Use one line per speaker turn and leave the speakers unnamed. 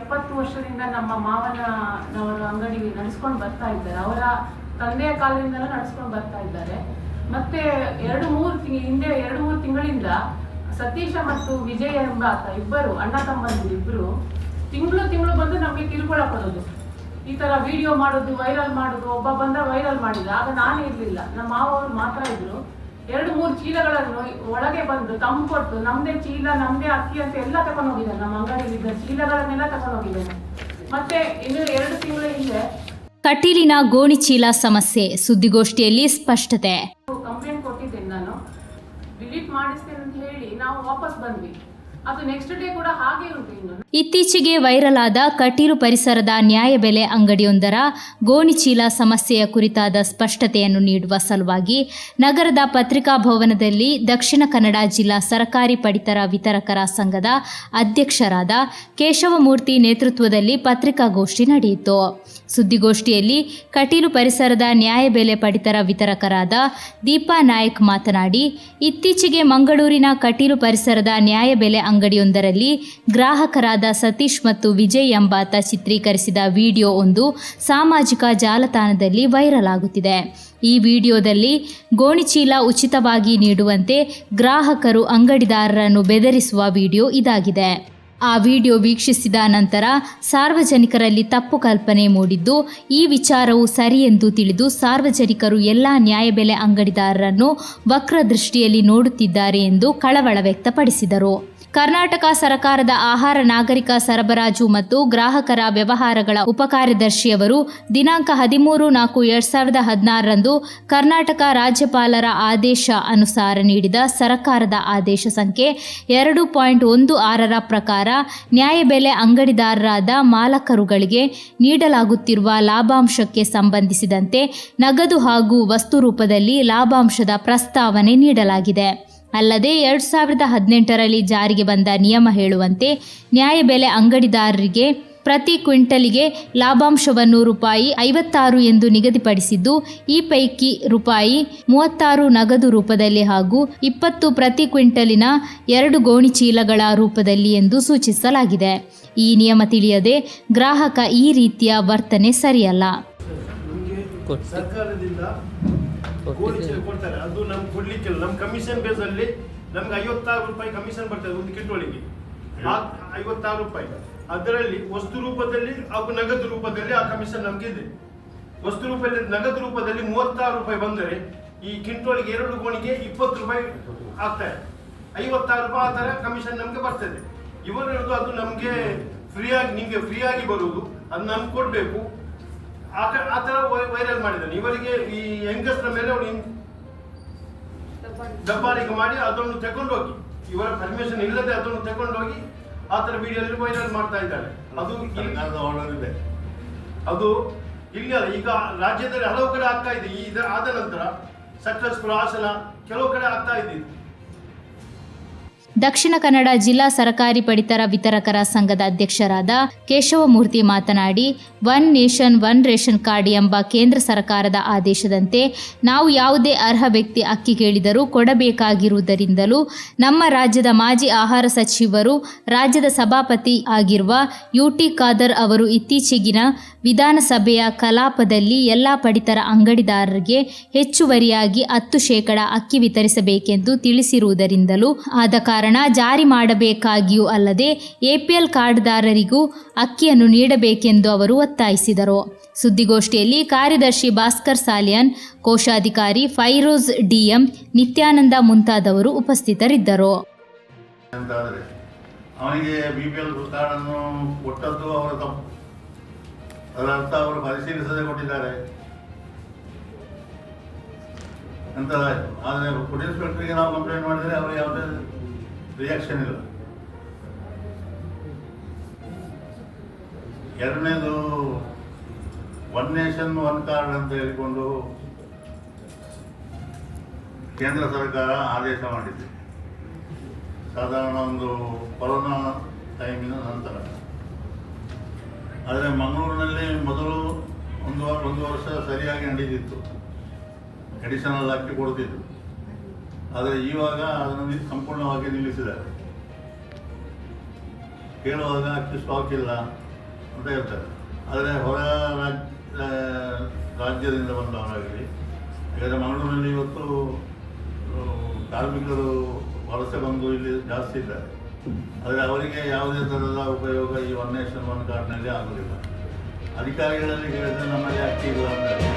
ಎಪ್ಪತ್ತು ವರ್ಷದಿಂದ ನಮ್ಮ ಮಾವನವರು ಅಂಗಡಿ ನಡೆಸ್ಕೊಂಡು ಬರ್ತಾ ಇದ್ದಾರೆ. ಅವರ ತಂದೆಯ ಕಾಲದಿಂದಲೂ ನಡೆಸ್ಕೊಂಡು ಬರ್ತಾ ಇದ್ದಾರೆ. ಮತ್ತೆ ಎರಡು ಮೂರು ತಿಂಗ್, ಹಿಂದೆ ಎರಡು ಮೂರು ತಿಂಗಳಿಂದ ಸತೀಶ ಮತ್ತು ವಿಜಯ ಎಂಬ ಇಬ್ಬರು, ಅಣ್ಣ ತಮ್ಮಂದಿರು ಇಬ್ಬರು ತಿಂಗಳು ತಿಂಗಳು ಬಂದು ನಮಗೆ ಕಿರುಕುಳ ಕೊಡೋದು. ಈ ತರ ವಿಡಿಯೋ ಮಾಡೋದು ವೈರಲ್ ಮಾಡೋದು, ಒಬ್ಬ ಬಂದ ವೈರಲ್ ಮಾಡಿದ. ಆಗ ನಾನೇ ಇರ್ಲಿಲ್ಲ. ನಮ್ಮ ಮಾವ ಅವರು ಮಾತ್ರ ಇದ್ರು. ಎರಡು ಮೂರು ಚೀಲಗಳನ್ನು ಒಳಗೆ ಬಂದು ತಂಪೊಟ್ಟು ಕೊಟ್ಟು ನಮ್ದೇ ಚೀಲ ನಮ್ದೇ ಅಕ್ಕಿ ಅಂತ ಎಲ್ಲ ತಕೊಂಡು ಹೋಗಿದ್ದಾನೆ ನಮ್ಮ ಅಂಗಡಿಯಲ್ಲಿದ್ದ ಚೀಲಗಳನ್ನೆಲ್ಲ ತಕೊಂಡು ಹೋಗಿದ್ದಾನೆ ಮತ್ತೆ ಇನ್ನು ಎರಡು ತಿಂಗಳ ಹಿಂದೆ
ಕಟೀಲಿನ ಗೋಣಿ ಚೀಲ ಸಮಸ್ಯೆ ಸುದ್ದಿಗೋಷ್ಠಿಯಲ್ಲಿ ಸ್ಪಷ್ಟತೆ.
ಕಂಪ್ಲೇಂಟ್ ಕೊಟ್ಟಿದ್ದೇನೆ ನಾನು. ಡಿಲೀಟ್ ಮಾಡಿಸ್ತೇನೆ ಅಂತ ಹೇಳಿ ನಾವು ವಾಪಸ್ ಬಂದ್ವಿ. ಅದು ನೆಕ್ಸ್ಟ್ ಡೇ ಕೂಡ ಹಾಗೆ ಉಂಟು
ಇತ್ತೀಚೆಗೆ ವೈರಲ್ ಆದ ಕಟೀಲು ಪರಿಸರದ ನ್ಯಾಯಬೆಲೆ ಅಂಗಡಿಯೊಂದರ ಗೋಣಿಚೀಲ ಸಮಸ್ಯೆಯ ಕುರಿತಾದ ಸ್ಪಷ್ಟತೆಯನ್ನು ನೀಡುವ ಸಲುವಾಗಿ ನಗರದ ಪತ್ರಿಕಾ ಭವನದಲ್ಲಿ ದಕ್ಷಿಣ ಕನ್ನಡ ಜಿಲ್ಲಾ ಸರಕಾರಿ ಪಡಿತರ ವಿತರಕರ ಸಂಘದ ಅಧ್ಯಕ್ಷರಾದ ಕೇಶವಮೂರ್ತಿ ನೇತೃತ್ವದಲ್ಲಿ ಪತ್ರಿಕಾಗೋಷ್ಠಿ ನಡೆಯಿತು. ಸುದ್ದಿಗೋಷ್ಠಿಯಲ್ಲಿ ಕಟೀಲು ಪರಿಸರದ ನ್ಯಾಯಬೆಲೆ ಪಡಿತರ ವಿತರಕರಾದ ದೀಪಾ ನಾಯಕ್ ಮಾತನಾಡಿ, ಇತ್ತೀಚೆಗೆ ಮಂಗಳೂರಿನ ಕಟೀಲು ಪರಿಸರದ ನ್ಯಾಯಬೆಲೆ ಅಂಗಡಿಯೊಂದರಲ್ಲಿ ಗ್ರಾಹಕರಾದ ಸತೀಶ್ ಮತ್ತು ವಿಜಯ್ ಎಂಬಾತ ಚಿತ್ರೀಕರಿಸಿದ ವಿಡಿಯೋ ಒಂದು ಸಾಮಾಜಿಕ ಜಾಲತಾಣದಲ್ಲಿ ವೈರಲ್ ಆಗುತ್ತಿದೆ. ಈ ವಿಡಿಯೋದಲ್ಲಿ ಗೋಣಿಚೀಲ ಉಚಿತವಾಗಿ ನೀಡುವಂತೆ ಗ್ರಾಹಕರು ಅಂಗಡಿದಾರರನ್ನು ಬೆದರಿಸುವ ವಿಡಿಯೋ ಇದಾಗಿದೆ. ಆ ವಿಡಿಯೋ ವೀಕ್ಷಿಸಿದ ನಂತರ ಸಾರ್ವಜನಿಕರಲ್ಲಿ ತಪ್ಪು ಕಲ್ಪನೆ ಮೂಡಿದ್ದು, ಈ ವಿಚಾರವು ಸರಿ ಎಂದು ತಿಳಿದು ಸಾರ್ವಜನಿಕರು ಎಲ್ಲ ನ್ಯಾಯಬೆಲೆ ಅಂಗಡಿದಾರರನ್ನು ವಕ್ರದೃಷ್ಟಿಯಲ್ಲಿ ನೋಡುತ್ತಿದ್ದಾರೆ ಎಂದು ಕಳವಳ ವ್ಯಕ್ತಪಡಿಸಿದರು. ಕರ್ನಾಟಕ ಸರ್ಕಾರದ ಆಹಾರ ನಾಗರಿಕ ಸರಬರಾಜು ಮತ್ತು ಗ್ರಾಹಕರ ವ್ಯವಹಾರಗಳ ಉಪಕಾರ್ಯದರ್ಶಿಯವರು ದಿನಾಂಕ ಹದಿಮೂರು ನಾಲ್ಕು ಎರಡ್ ಸಾವಿರದ ಹದಿನಾರರಂದು ಕರ್ನಾಟಕ ರಾಜ್ಯಪಾಲರ ಆದೇಶ ಅನುಸಾರ ನೀಡಿದ ಸರ್ಕಾರದ ಆದೇಶ ಸಂಖ್ಯೆ ಎರಡು ಪಾಯಿಂಟ್ ಒಂದು ಆರರ ಪ್ರಕಾರ ನ್ಯಾಯಬೆಲೆ ಅಂಗಡಿದಾರರಾದ ಮಾಲಕರುಗಳಿಗೆ ನೀಡಲಾಗುತ್ತಿರುವ ಲಾಭಾಂಶಕ್ಕೆ ಸಂಬಂಧಿಸಿದಂತೆ ನಗದು ಹಾಗೂ ವಸ್ತು ರೂಪದಲ್ಲಿ ಲಾಭಾಂಶದ ಪ್ರಸ್ತಾವನೆ ನೀಡಲಾಗಿದೆ. ಅಲ್ಲದೆ ಎರಡು ಸಾವಿರದ ಹದಿನೆಂಟರಲ್ಲಿ ಜಾರಿಗೆ ಬಂದ ನಿಯಮ ಹೇಳುವಂತೆ ನ್ಯಾಯಬೆಲೆ ಅಂಗಡಿದಾರರಿಗೆ ಪ್ರತಿ ಕ್ವಿಂಟಲಿಗೆ ಲಾಭಾಂಶವನ್ನು ರೂಪಾಯಿ ಐವತ್ತಾರು ಎಂದು ನಿಗದಿಪಡಿಸಿದ್ದು, ಈ ಪೈಕಿ ರೂಪಾಯಿ ಮೂವತ್ತಾರು ನಗದು ರೂಪದಲ್ಲಿ ಹಾಗೂ ಇಪ್ಪತ್ತು ಪ್ರತಿ ಕ್ವಿಂಟಲಿನ ಎರಡು ಗೋಣಿ ಚೀಲಗಳ ರೂಪದಲ್ಲಿ ಎಂದು ಸೂಚಿಸಲಾಗಿದೆ. ಈ ನಿಯಮ ತಿಳಿಯದೆ ಗ್ರಾಹಕ ಈ ರೀತಿಯ ವರ್ತನೆ ಸರಿಯಲ್ಲ.
ಸರ್ಕಾರದಿಂದ ಕೊಡ್ತಾರೆ. ಅದು ನಮ್ಗೆ ಕೊಡ್ಲಿಕ್ಕಿಲ್ಲ. ನಮ್ಮ ಕಮಿಷನ್ ಅಲ್ಲಿ ನಮ್ಗೆ ಐವತ್ತಾರು ರೂಪಾಯಿ ಕಮಿಷನ್ ಬರ್ತದೆ ಒಂದು ಕಿಟ್ಟೋಳಿಗೆ ಐವತ್ತಾರು ರೂಪಾಯಿ. ಅದರಲ್ಲಿ ವಸ್ತು ರೂಪದಲ್ಲಿ ಹಾಗೂ ನಗದು ರೂಪದಲ್ಲಿ ಆ ಕಮಿಷನ್ ನಮ್ಗೆ ಇದೆ ವಸ್ತು ರೂಪದಲ್ಲಿ ನಗದು ರೂಪದಲ್ಲಿ ಮೂವತ್ತಾರು ರೂಪಾಯಿ ಬಂದರೆ ಈ ಕಿಂಟೋಳಿಗೆ ಎರಡು ಗೋಣಿಗೆ ಇಪ್ಪತ್ತು ರೂಪಾಯಿ ಆಗ್ತಾರೆ ಐವತ್ತಾರು ರೂಪಾಯಿ ಆ ಥರ ಕಮಿಷನ್ ನಮ್ಗೆ ಬರ್ತದೆ. ಇವರು ಅದು ನಮ್ಗೆ ಫ್ರೀಯಾಗಿ ನಿಮ್ಗೆ ಫ್ರೀಯಾಗಿ ಬರುವುದು ಅದು ನಮ್ಗೆ ಕೊಡ್ಬೇಕು. ಆ ಥರ ವೈರಲ್ ಮಾಡಿದ್ದಾನೆ ಇವರಿಗೆ ಈ ಹೆಂಗಸರ ಮೇಲೆ ಅವನು ದಬ್ಬಾಳಿಕೆ ಮಾಡಿ ಅದನ್ನು ತಗೊಂಡೋಗಿ ಇವರ ಪರ್ಮಿಷನ್ ಇಲ್ಲದೆ ಅದನ್ನು ತಗೊಂಡೋಗಿ ಆ ಥರ ವಿಡಿಯೋದಲ್ಲಿ ವೈರಲ್ ಮಾಡ್ತಾ ಇದ್ದಾರೆ. ಅದು
ಇದೆ.
ಅದು ಇಲ್ಲಿ ಅಲ್ಲ ಈಗ ರಾಜ್ಯದಲ್ಲಿ ಹಲವು ಕಡೆ ಆಗ್ತಾ ಇದೆ. ಈ ಇದರ ಆದ ನಂತರ ಸಕ್ಸಸ್ಫುಲ್ ಹಾಸನ ಕೆಲವು ಕಡೆ ಆಗ್ತಾ ಇದು.
ದಕ್ಷಿಣ ಕನ್ನಡ ಜಿಲ್ಲಾ ಸರಕಾರಿ ಪಡಿತರ ವಿತರಕರ ಸಂಘದ ಅಧ್ಯಕ್ಷರಾದ ಕೇಶವಮೂರ್ತಿ ಮಾತನಾಡಿ, one nation, one ration card ಎಂಬ ಕೇಂದ್ರ ಸರ್ಕಾರದ ಆದೇಶದಂತೆ ನಾವು ಯಾವುದೇ ಅರ್ಹ ವ್ಯಕ್ತಿ ಅಕ್ಕಿ ಕೇಳಿದರೂ ಕೊಡಬೇಕಾಗಿರುವುದರಿಂದಲೂ ನಮ್ಮ ರಾಜ್ಯದ ಮಾಜಿ ಆಹಾರ ಸಚಿವರು, ರಾಜ್ಯದ ಸಭಾಪತಿ ಆಗಿರುವ ಯು ಟಿ ಖಾದರ್ ಅವರು ಇತ್ತೀಚೆಗಿನ ವಿಧಾನಸಭೆಯ ಕಲಾಪದಲ್ಲಿ ಎಲ್ಲ ಪಡಿತರ ಅಂಗಡಿದಾರರಿಗೆ ಹೆಚ್ಚುವರಿಯಾಗಿ ಹತ್ತು ಶೇಕಡ ಅಕ್ಕಿ ವಿತರಿಸಬೇಕೆಂದು ತಿಳಿಸಿರುವುದರಿಂದಲೂ ಆದ ಕಾರಣ ಜಾರಿ ಮಾಡಬೇಕಾಗಿಯೂ ಅಲ್ಲದೆ ಎಪಿಎಲ್ ಕಾರ್ಡ್ದಾರರಿಗೂ ಅಕ್ಕಿಯನ್ನು ನೀಡಬೇಕೆಂದು ಅವರು ಒತ್ತಾಯಿಸಿದರು. ಸುದ್ದಿಗೋಷ್ಠಿಯಲ್ಲಿ ಕಾರ್ಯದರ್ಶಿ ಭಾಸ್ಕರ್ ಸಾಲಿಯನ್, ಕೋಶಾಧಿಕಾರಿ ಫೈರೋಜ್ ಡಿಎಂ ನಿತ್ಯಾನಂದ ಮುಂತಾದವರು ಉಪಸ್ಥಿತರಿದ್ದರು.
ಅವನಿಗೆ ಬಿ ಪಿ ಎಲ್ ಕಾರ್ಡನ್ನು ಕೊಟ್ಟದ್ದು ಅವರ ತಪ್ಪು. ಅದರ ಅರ್ಥ ಅವರು ಪರಿಶೀಲಿಸದೆ ಕೊಟ್ಟಿದ್ದಾರೆ. ಅಂತ ಆದರೆ ಫುಡ್ ಇನ್ಸ್ಪೆಕ್ಟರ್ಗೆ ನಾವು ಕಂಪ್ಲೇಂಟ್ ಮಾಡಿದರೆ ಅವರು ಯಾವುದೇ ರಿಯಾಕ್ಷನ್ ಇಲ್ಲ ಎರಡನೇದು ಒನ್ ನೇಷನ್ ಒನ್ ಕಾರ್ಡ್ ಅಂತ ಹೇಳಿಕೊಂಡು ಕೇಂದ್ರ ಸರ್ಕಾರ ಆದೇಶ ಮಾಡಿದೆ. ಸಾಧಾರಣ ಒಂದು ಕೊರೋನಾ ಟೈಮಿನ ನಂತರ. ಆದರೆ ಮಂಗಳೂರಿನಲ್ಲಿ ಮೊದಲು ಒಂದು ಒಂದು ವರ್ಷ ಸರಿಯಾಗಿ ನಡೀತಿತ್ತು ಅಡಿಷನಲ್ ಅಕ್ಕಿ ಕೊಡ್ತಿದ್ರು. ಆದರೆ ಇವಾಗ ಅದನ್ನು ಸಂಪೂರ್ಣವಾಗಿ ನಿಲ್ಲಿಸಿದ್ದಾರೆ. ಕೇಳುವಾಗ ಅಷ್ಟು ಸ್ಟಾಕ್ ಇಲ್ಲ ಅಂತ ಹೇಳ್ತಾರೆ. ಆದರೆ ಹೊರ ರಾಜ್ಯ ರಾಜ್ಯದಿಂದ ಬಂದವರಾಗಲಿ ಯಾಕಂದರೆ ಮಂಗಳೂರಿನಲ್ಲಿ ಇವತ್ತು ಕಾರ್ಮಿಕರು ವಲಸೆ ಬಂದು ಇಲ್ಲಿ ಜಾಸ್ತಿ ಇದ್ದಾರೆ. ಆದರೆ ಅವರಿಗೆ ಯಾವುದೇ ಥರದ ಉಪಯೋಗ ಈ ಒನ್ ನೇಷನ್ ಒನ್ ಕಾರ್ಡ್ನಲ್ಲಿ ಆಗೋದಿಲ್ಲ. ಅಧಿಕಾರಿಗಳಲ್ಲಿ ಕೇಳಿದ್ರೆ ನಮ್ಮಲ್ಲಿ ಅಕ್ಕಿ ಇಲ್ಲ ಅಂತಾರೆ